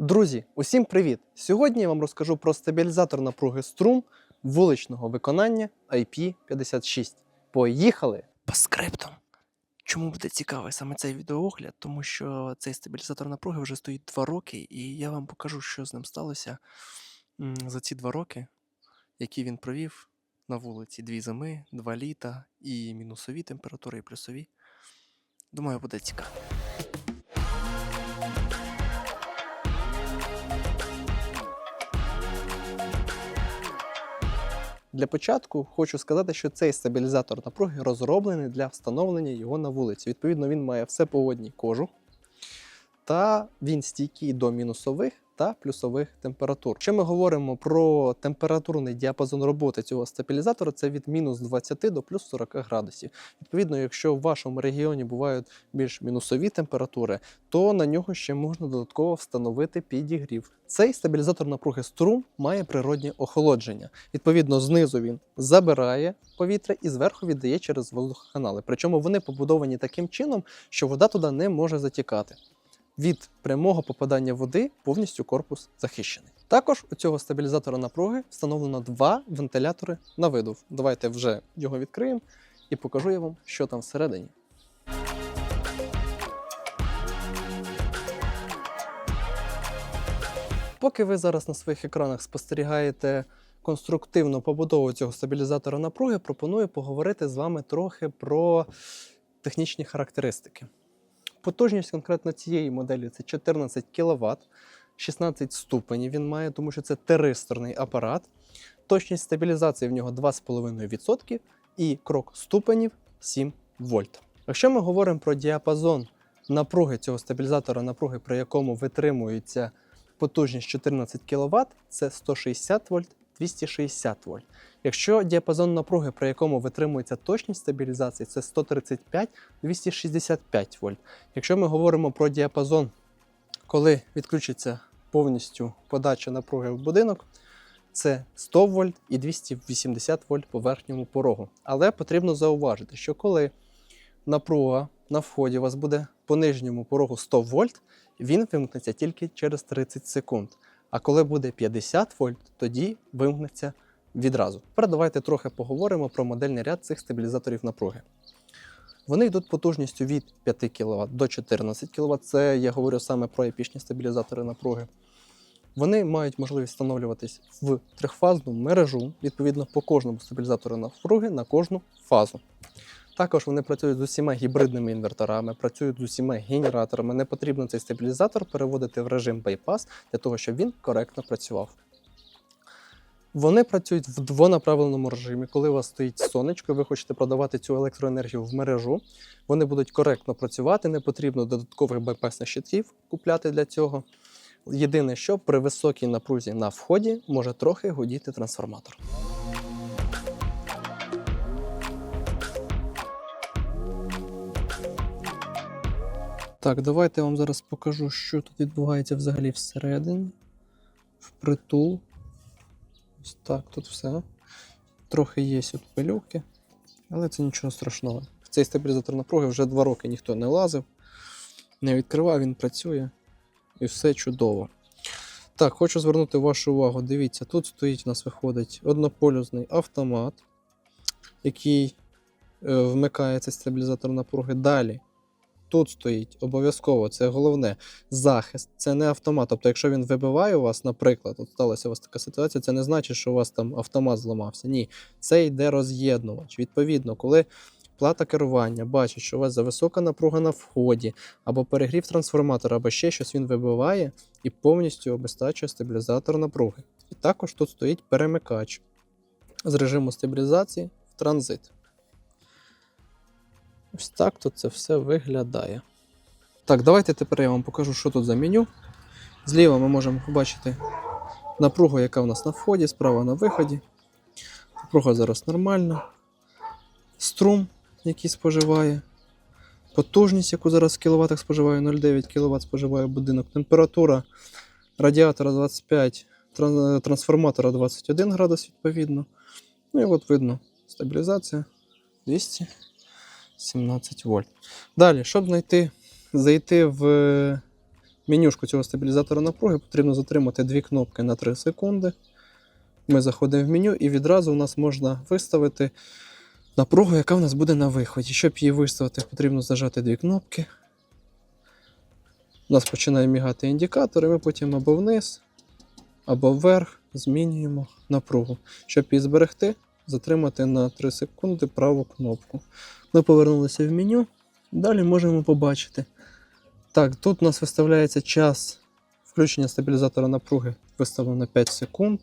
Друзі, усім привіт! Сьогодні я вам розкажу про стабілізатор напруги струм вуличного виконання IP56. Поїхали! По скриптам. Чому буде цікавий саме цей відеоогляд? Тому що цей стабілізатор напруги вже стоїть 2 роки, і я вам покажу, що з ним сталося за ці 2 роки, які він провів на вулиці. Дві зими, два літа і мінусові температури, і плюсові. Думаю, буде цікаво. Для початку хочу сказати, що цей стабілізатор напруги розроблений для встановлення його на вулиці. Відповідно, він має все погодні кожух, та він стійкий до мінусових та плюсових температур. Якщо ми говоримо про температурний діапазон роботи цього стабілізатора, це від мінус 20 до плюс 40 градусів. Відповідно, якщо в вашому регіоні бувають більш мінусові температури, то на нього ще можна додатково встановити підігрів. Цей стабілізатор напруги струм має природнє охолодження. Відповідно, знизу він забирає повітря і зверху віддає через воздухоканали. Причому вони побудовані таким чином, що вода туди не може затікати. Від прямого попадання води повністю корпус захищений. Також у цього стабілізатора напруги встановлено два вентилятори на видув. Давайте вже його відкриємо і покажу я вам, що там всередині. Поки ви зараз на своїх екранах спостерігаєте конструктивну побудову цього стабілізатора напруги, пропоную поговорити з вами трохи про технічні характеристики. Потужність конкретно цієї моделі це 14 кВт, 16 ступенів він має, тому що це теристорний апарат. Точність стабілізації в нього 2,5% і крок ступенів 7 вольт. Якщо ми говоримо про діапазон напруги цього стабілізатора, напруги, при якому витримується потужність 14 кВт, це 160 вольт, 260 вольт. Якщо діапазон напруги, при якому витримується точність стабілізації, це 135-265 вольт. Якщо ми говоримо про діапазон, коли відключиться повністю подача напруги в будинок, це 100 вольт і 280 вольт по верхньому порогу. Але потрібно зауважити, що коли напруга на вході у вас буде по нижньому порогу 100 вольт, він вимкнеться тільки через 30 секунд. А коли буде 50 вольт, тоді вимкнеться відразу. Тепер давайте трохи поговоримо про модельний ряд цих стабілізаторів напруги. Вони йдуть потужністю від 5 кВт до 14 кВт. Це я говорю саме про епічні стабілізатори напруги. Вони мають можливість встановлюватись в трьохфазну мережу, відповідно по кожному стабілізатору напруги на кожну фазу. Також вони працюють з усіма гібридними інверторами, працюють з усіма генераторами. Не потрібно цей стабілізатор переводити в режим байпас для того, щоб він коректно працював. Вони працюють в двонаправленому режимі. Коли у вас стоїть сонечко, ви хочете продавати цю електроенергію в мережу. Вони будуть коректно працювати, не потрібно додаткових байпасних щитів купляти для цього. Єдине, що при високій напрузі на вході може трохи гудіти трансформатор. Так, давайте я вам зараз покажу, що тут відбувається взагалі всередині. Впритул. Ось так, тут все. Трохи є тут пилюки, але це нічого страшного. В цей стабілізатор напруги вже два роки ніхто не лазив, не відкривав, він працює і все чудово. Так, хочу звернути вашу увагу. Дивіться, тут стоїть у нас виходить однополюсний автомат, який е, вмикає цей стабілізатор напруги. Далі. Тут стоїть обов'язково, це головне захист. Це не автомат. Тобто, якщо він вибиває у вас, наприклад, от сталася у вас така ситуація, це не значить, що у вас там автомат зламався. Ні, це йде роз'єднувач. Відповідно, коли плата керування бачить, що у вас зависока напруга на вході, або перегрів трансформатора, або ще щось він вибиває і повністю обестачує стабілізатор напруги. І також тут стоїть перемикач з режиму стабілізації в транзит. Ось так тут це все виглядає. Так, давайте тепер я вам покажу, що тут за меню. Зліва ми можемо побачити напругу, яка в нас на вході, справа на виході. Напруга зараз нормальна. Струм, який споживає. Потужність, яку зараз в кіловатах споживає, 0,9 кВт споживає будинок. Температура радіатора 25, трансформатора 21 градус відповідно. Ну і от видно стабілізація 200. 17 вольт. Далі, щоб знайти, зайти в менюшку цього стабілізатора напруги потрібно затримати дві кнопки на 3 секунди. Ми заходимо в меню і відразу у нас можна виставити напругу, яка в нас буде на виході. Щоб її виставити, потрібно зажати дві кнопки. У нас починає мігати індикатор, і ми потім або вниз, або вверх змінюємо напругу. Щоб її зберегти, затримати на 3 секунди праву кнопку. Ми повернулися в меню. Далі можемо побачити. Так, тут у нас виставляється час включення стабілізатора напруги виставлено на 5 секунд.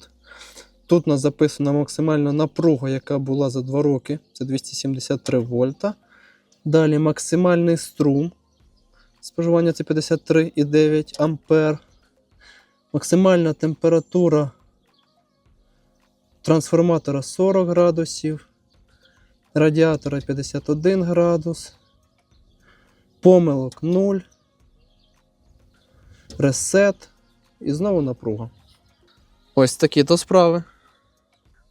Тут у нас записана максимальна напруга, яка була за 2 роки. Це 273 вольта. Далі максимальний струм. Споживання це 53,9 ампер. Максимальна температура трансформатора 40 градусів. Радіатора 51 градус. Помилок 0. Ресет. І знову напруга. Ось такі то справи.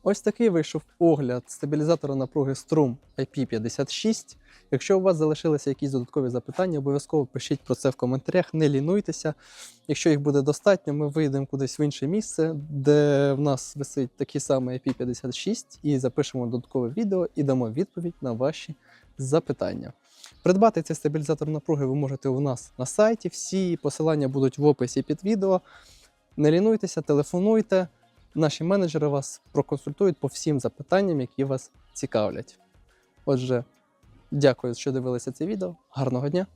Ось такий вийшов огляд стабілізатора напруги струм IP56. Якщо у вас залишилися якісь додаткові запитання, обов'язково пишіть про це в коментарях, не лінуйтеся. Якщо їх буде достатньо, ми вийдемо кудись в інше місце, де в нас висить такий самий IP56, і запишемо додаткове відео і дамо відповідь на ваші запитання. Придбати цей стабілізатор напруги ви можете у нас на сайті. Всі посилання будуть в описі під відео. Не лінуйтеся, телефонуйте. Наші менеджери вас проконсультують по всім запитанням, які вас цікавлять. Отже, дякую, що дивилися це відео. Гарного дня!